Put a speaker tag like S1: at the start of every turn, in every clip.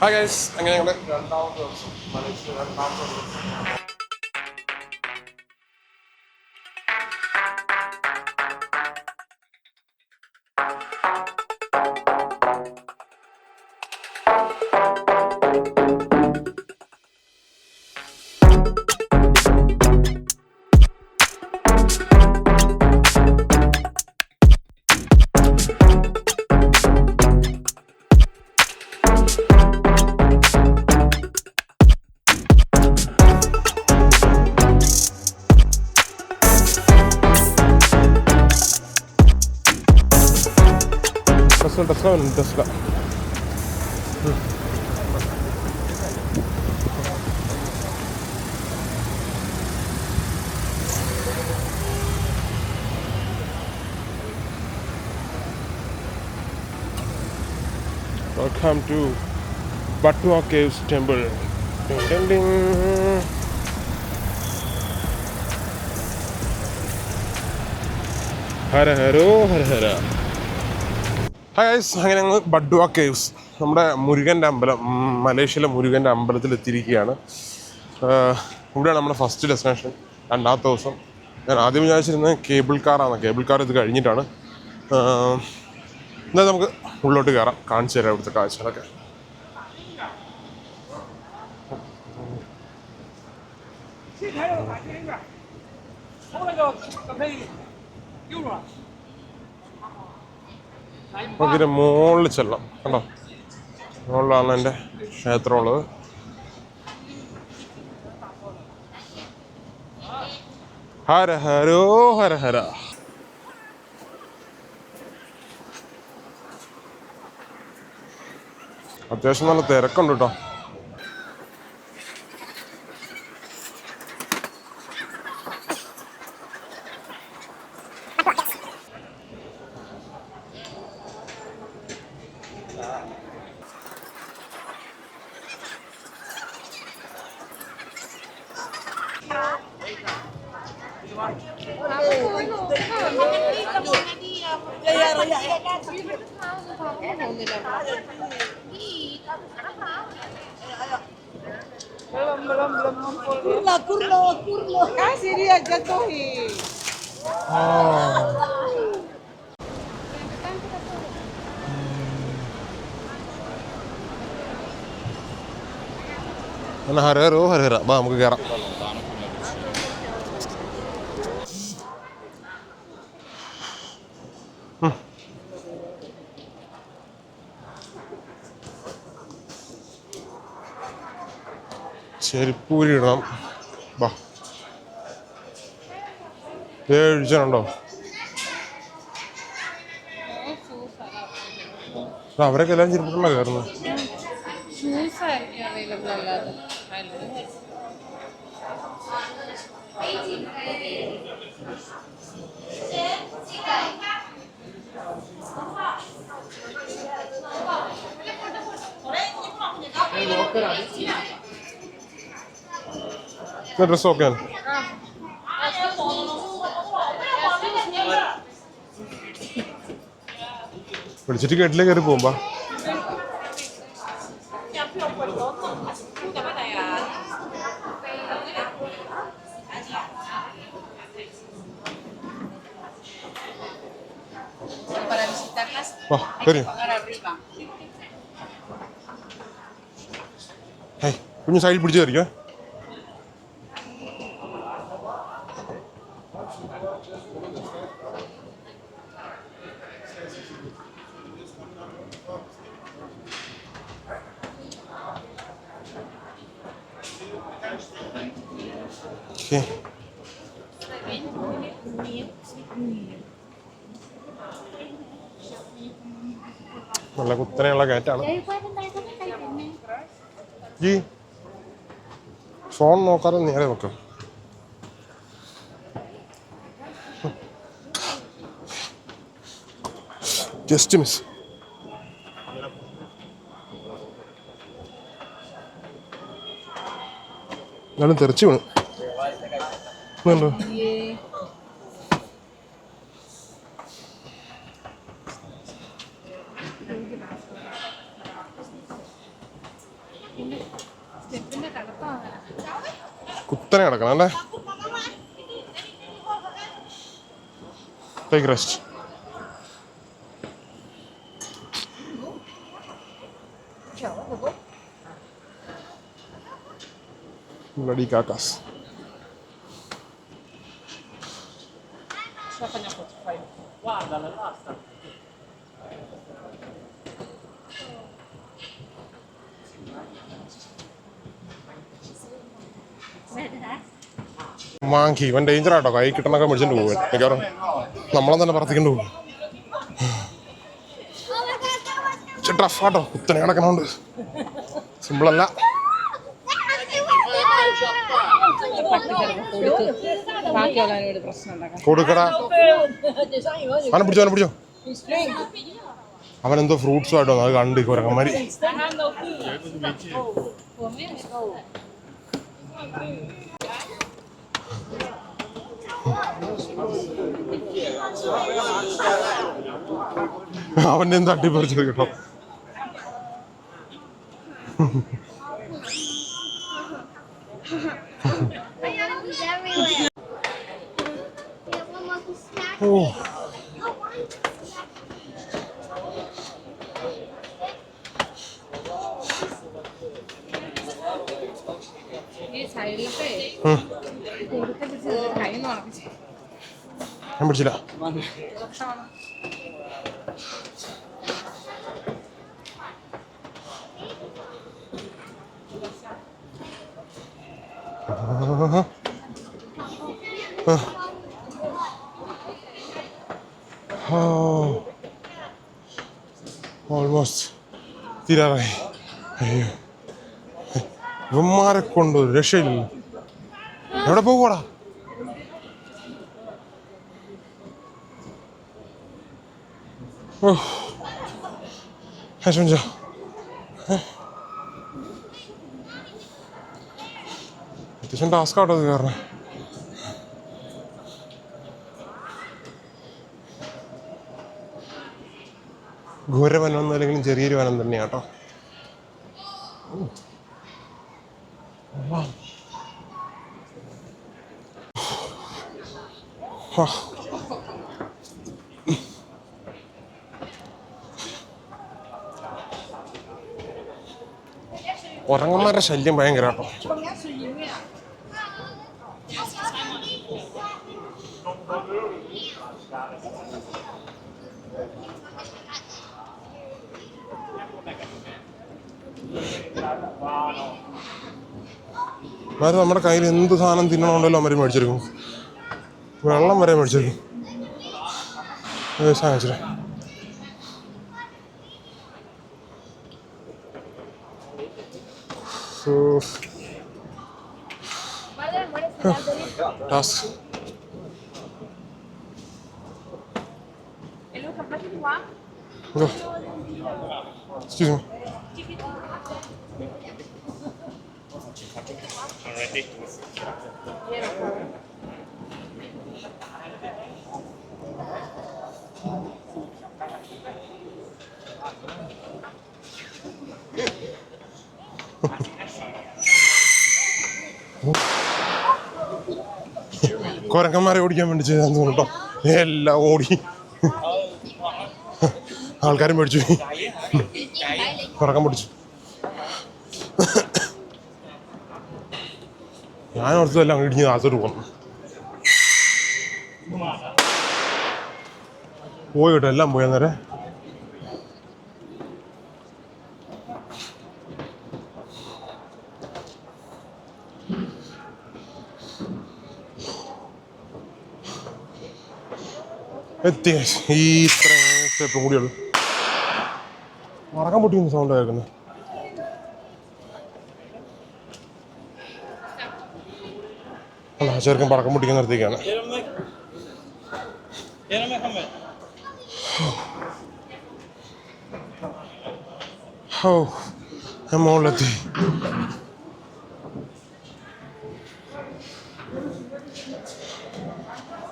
S1: Hi guys, I'm going to run Welcome hmm. to Batua Caves Temple. Ding, ding, ding. Hara Haro oh, Hara Hara. Hi guys അങ്ങനെ ഞങ്ങൾ ബഡ്വ caves നമ്മുടെ മുരുകന്റെ അമ്പലം മലേഷ്യയിലെ മുരുകന്റെ അമ്പലത്തിൽ എത്തിയിരിക്കുകയാണ്. ഇവിടെയാണ് നമ്മുടെ ഫസ്റ്റ് ഡെസ്റ്റിനേഷൻ രണ്ടാമത്തെ ദിവസം ഞാൻ ആദ്യം വിചാരിച്ചിരുന്നത് കേബിൾ കാറാണ് കേബിൾ കാർ ഇത് കഴിഞ്ഞിട്ടാണ്. എന്നാൽ നമുക്ക് ഉള്ളോട്ട് കയറാം. കാണിച്ചു തരാം ഇവിടുത്തെ കാഴ്ചകളൊക്കെ. നമുക്കിതിന്റെ മുകളിൽ ചെല്ലാം കണ്ടോ? മുകളിലാണ് എന്റെ ക്ഷേത്രമുള്ളത്. ഹര ഹരോ ഹര ഹര. അത്യാവശ്യം നല്ല തിരക്കുണ്ട് കേട്ടോ.
S2: belum kurlo kurlo. Kasih dia jatuhin.
S1: Oh. Mana hari-hari, oh, hari-hari, bang, mungkin garap. ചെരുപ്പൂരി ഇടണം വാ ഏഴിച്ചുണ്ടോ അവരൊക്കെ എല്ലാം ചെരുപ്പിട്ടുള്ള കയറുന്നു
S2: Thank ആയിരിക്കും അവൈലബിൾ അല്ലാതെ
S1: ഡ്രസ് ഓക്കെയാണ് വിളിച്ചിട്ട് കേട്ടില്ലേ കയറി പോകുമ്പോ
S2: Para visitarlas,
S1: വാ കയറി
S2: pagar arriba.
S1: ഹേയ് കുഞ്ഞ് സൈഡിൽ പിടിച്ച് കയറിക്കോ ഓക്കെ നല്ല കുത്തനെയുള്ള കയറ്റാണ്. ജി ഫോൺ നോക്കാതെ നേരെ നോക്കാം ജസ്റ്റ് മിസ് എന്നാലും തെറിച്ചു വീണു. കുത്തനെ കിടക്കണം അല്ലേ? Take rest Bloody carcass. Monkey ഇവൻ ഡേഞ്ചർ ആട്ടോ. കൈ കിട്ടണൊക്കെ മേടിച്ചിട്ട് പോകും മിക്കവാറും നമ്മളെ തന്നെ പറത്തിക്കൊണ്ട് പോകും ടഫാട്ടോ കുത്തനെ കിടക്കണോണ്ട്. സിമ്പിളല്ല കൊടുക്കടാ. അവനെ പിടിച്ചോ അവനെ എന്തോ ഫ്രൂട്ട്സും ആയിട്ടോ അത് കണ്ട് കുരങ്ങന്മാര് അവന്റെ എന്ത് അട്ടിപ്പറിച്ചത് കേട്ടോ.
S3: Snack.
S1: ഓ
S4: ഈ സൈഡിലത്തെ
S1: ഉം.
S4: കുറുക്കെ പിടിച്ച് കൈ ഉണക്കിച്ച്
S1: ഞാൻ പിടിച്ചില്ല ഓൾമോസ്റ്റ് തീരാറായി. അയ്യോ. ഇവന്മാരെ കൊണ്ട് ഒരു രക്ഷയില്ല എവിടെ പോകൂടാ ഓ വിഷമിച്ചോ അത്യാവശ്യം ടാസ്ക് ആട്ടോ ഇത് കാരണം. ഘോരവനം അല്ലെങ്കിൽ ചെറിയൊരു വനം തന്നെയാണ് കേട്ടോ ഉറങ്ങന്മാരുടെ ശല്യം ഭയങ്കര കേട്ടോ അതായത് നമ്മുടെ കയ്യിൽ എന്ത് സാധനം തിന്നണമുണ്ടല്ലോ അവർ മേടിച്ചെടുക്കും വെള്ളം വരെ മേടിച്ചെടുക്കും സാധിച്ചു. Go. Excuse me. കുരങ്ങന്മാരെ ഓടിക്കാൻ വേണ്ടി ചെയ്താന്ന് തോന്നുന്നു കേട്ടോ എല്ലാം ഓടി. ആൾക്കാരും മേടിച്ചു കൊറക്കം പൊടിച്ചു. ഞാൻ ഓർത്തതെല്ലാം അങ്ങ് ഇടിഞ്ഞ് നാത്തോട്ട് പോകുന്നു പോയി കേട്ടോ എല്ലാം പോയി അന്നേരം. എത്തി ഈ ഇത്ര സ്റ്റെപ്പും കൂടിയുള്ളൂ. മറക്കാൻ പൊട്ടിക്കുന്ന സൗണ്ട് കേൾക്കുന്നത് അല്ല ചെറുക്കൻ പടക്കം പൊട്ടിക്കാൻ നിർത്തിക്കാണ് ഓ ഞാൻ മുകളിലെത്തി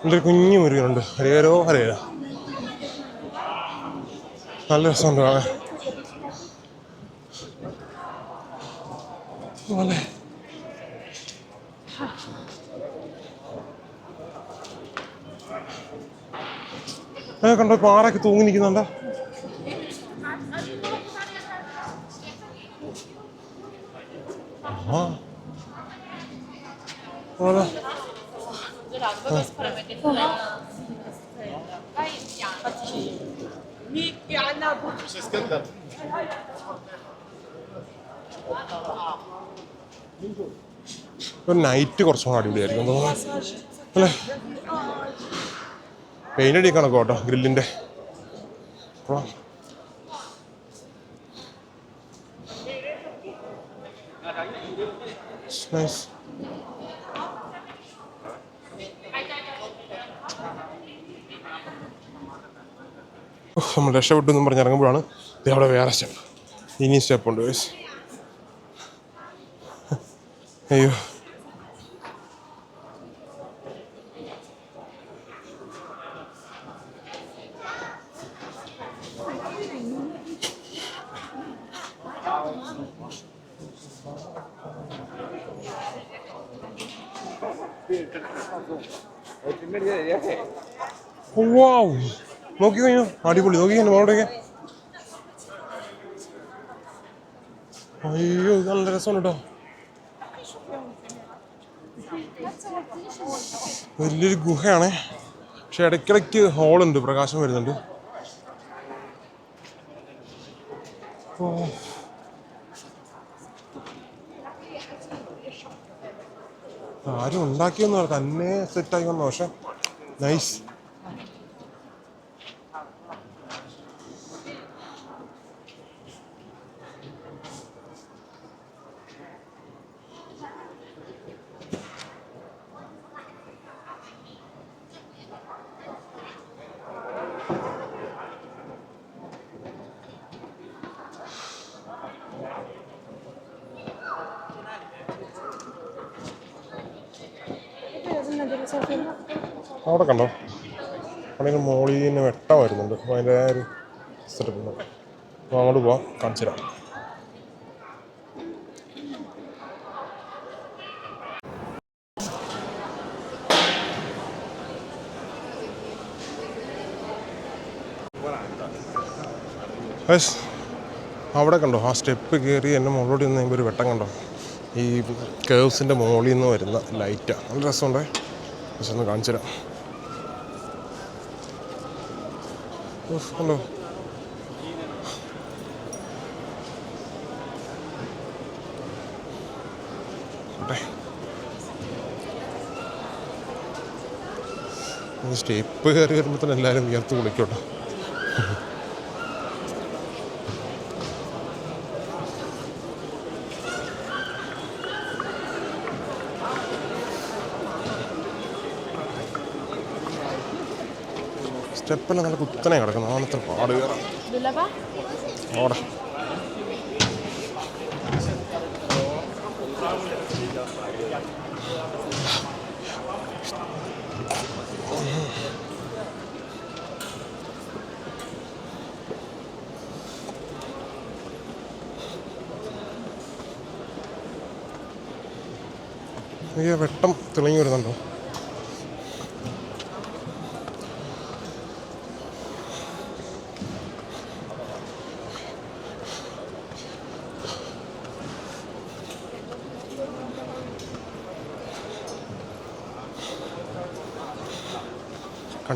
S1: ഒരു കുഞ്ഞു മുരുകനുണ്ട്. ഹരേരോ ഹരേര നല്ല രസമുണ്ട് കാണാൻ. പോലെ കണ്ടോ പാറയൊക്കെ തൂങ്ങി നിൽക്കുന്നുണ്ടോ? ആ പോലെ ഒരു നൈറ്റ് കുറച്ചും കൂടെ അടിപൊളിയായിരിക്കും തോന്നുന്നു അല്ലേ? പെയിന്റ് അടിക്കണം കേട്ടോ ഗ്രില്ലിന്റെ. നൈസ് നമ്മൾ രക്ഷപ്പെട്ടു എന്നും പറഞ്ഞ് ഇറങ്ങുമ്പോഴാണ് ഇത് അവിടെ വേറെ സ്റ്റെപ്പ് ഇനി സ്റ്റെപ്പുണ്ട് വേസ്. അയ്യോ. വാവ് നോക്കി കഴിഞ്ഞു. അടിപൊളി. നോക്കി കഴിഞ്ഞു മോളോടൊക്കെ. അയ്യോ ഇത് നല്ല രസമാണ് കേട്ടോ. വലിയൊരു ഗുഹയാണേ. പക്ഷെ ഇടയ്ക്കിടയ്ക്ക് ഹോളുണ്ട്. പ്രകാശം വരുന്നുണ്ട്. ആരും ഉണ്ടാക്കിയൊന്നും തന്നെ സെറ്റായി വന്നു പക്ഷെ നൈസ് അവിടെ കണ്ടോ? അവിടെ മോളിൽ നിന്ന് വെട്ടം വരുന്നുണ്ട്. അപ്പോൾ അതിന്റെ ഒരു സെറ്റപ്പ് ഉണ്ട്. അപ്പോൾ അങ്ങോട്ട് പോവാം. കാണിച്ചു തരാം. അവിടെ കണ്ടോ? ആ സ്റ്റെപ്പ് കയറി എന്റെ മുകളിലോട്ട് നിന്ന് ഒരു വെട്ടം കണ്ടോ? ഈ കേവ്സിന്റെ മുകളിൽ നിന്ന് വരുന്ന ലൈറ്റാണ് നല്ല രസമുണ്ടേ? പക്ഷെ ഒന്ന് കാണിച്ചു തരാം. ഈ സ്റ്റെപ്പ് കയറി വരുമ്പോൾ തന്നെ എല്ലാവരും ഉയർത്ത് കുളിക്കോട്ടോ. സ്റ്റെപ്പെല്ലാം നല്ല കുത്തനെ കിടക്കുന്നു. അതാണ് പാട്. കയറാം ഓടെ. ഈ വെട്ടം തിളങ്ങി വരുന്നുണ്ടോ?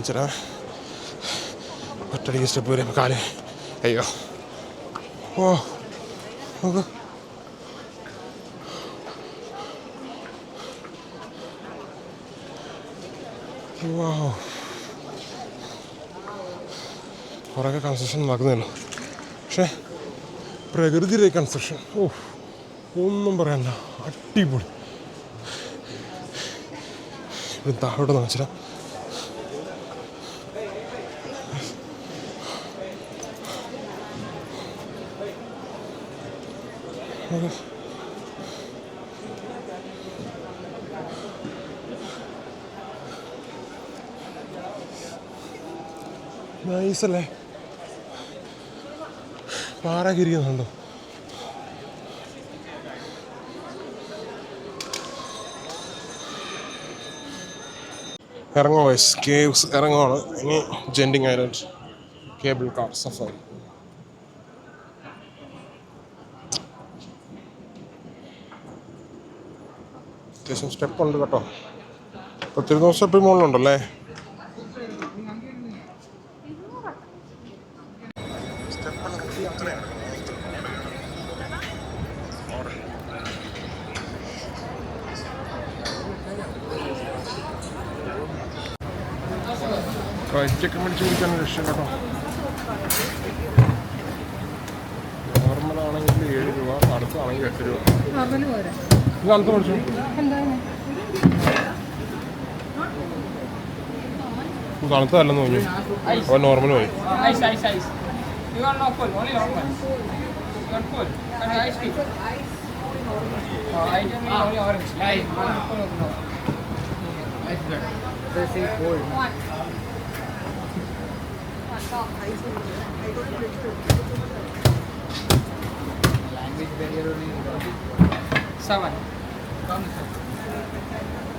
S1: കാണിച്ചരാ ഒറ്റടിക്ക് സ്റ്റെപ്പ് വരും. കാൽ. അയ്യോ. ഓ. വാവ്. കുറേയൊക്കെ കൺസ്ട്രക്ഷൻ നടക്കുന്നുള്ളൂ പക്ഷേ പ്രകൃതിയിലെ കൺസ്ട്രക്ഷൻ ഓ ഒന്നും പറയണ്ട. അടിപൊളി. താഴോട്ട് നോക്കിച്ചാ നൈസല്ലേ. പാറകിരിക്കുന്നുണ്ടോ ഇറങ്ങോ വൈസ് കേവ്സ് ഇറങ്ങുവാണ്. ഇനി Genting island. Cable car safari. അത്യാവശ്യം സ്റ്റെപ്പുണ്ട് കേട്ടോ. പത്തിരുന്നൂറ് സ്റ്റെപ്പിൽ മുകളിലുണ്ടല്ലേ? ഇത് അടുത്ത് മേടിച്ചു തണുത്തതല്ലെന്ന് തോന്നി അവൻ നോർമൽ പോയി.
S5: Ice, Tá no